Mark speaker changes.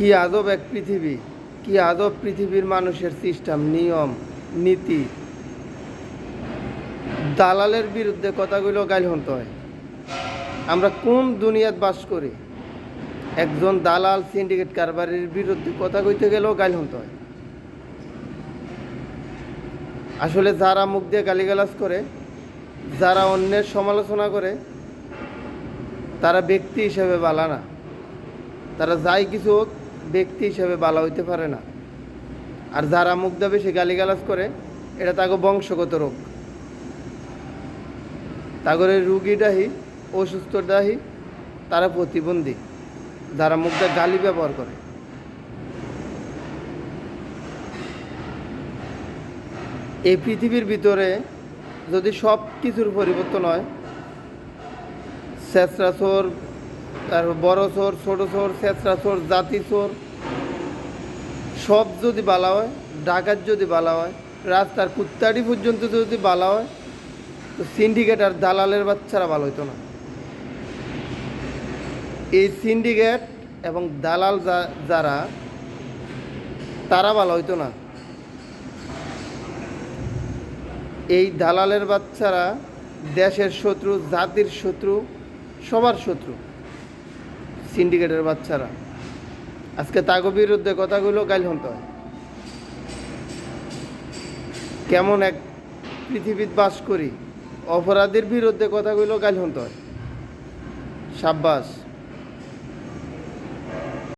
Speaker 1: কি আদব এক পৃথিবী? কি আদব পৃথিবীর মানুষের সিস্টেম, নিয়ম, নীতি? দালালের বিরুদ্ধে কথাগুলো গাইল হতে হয়। আমরা কোন দুনিয়াত বাস করি? একজন দালাল সিন্ডিকেট কারবারের বিরুদ্ধে কথা কইতে গেলেও গাইল হতে হয়। আসলে যারা মুখ দিয়ে গালিগালাজ করে, যারা অন্যের সমালোচনা করে, তারা ব্যক্তি হিসেবে বালা না। তারা যাই কিছু হোক ব্যক্তি হিসেবে বালা হইতে পারে না। আর যারা মুখ দিয়ে বেশি গালিগালাজ করে, এটা তাকে বংশগত রোগ। তাগরে রুগীটাহি অসুস্থটাহি তারা প্রতিবন্ধী, যারা মুখ গালি ব্যবহার করে। এই পৃথিবীর ভিতরে যদি সব কিছুর পরিবর্তন হয় শেষরা চোর তারপর বড় চোর, ছোটো চোর শেষরা চোর, জাতি চোর, সব যদি বালা হয়, ডাকাত যদি বালা হয়, রাস্তার কুত্তাটি পর্যন্ত যদি বালা হয়, তো সিন্ডিকেট আর দালালের বাচ্চারা ভালো হইতো না। এই সিন্ডিকেট এবং দালাল যারা, তারা ভালো হইতো না। এই দালালের বাচ্চারা দেশের শত্রু, জাতির শত্রু, সবার শত্রু। সিন্ডিকেটের বাচ্চারা। আজকে তাগো বিরুদ্ধে কথাগুলো গাইল হতে হয়। কেমন এক পৃথিবীত বাস করি, অপরাধীর বিরুদ্ধে কথাগুলো গাইল হতে হয়। সাব্বাস।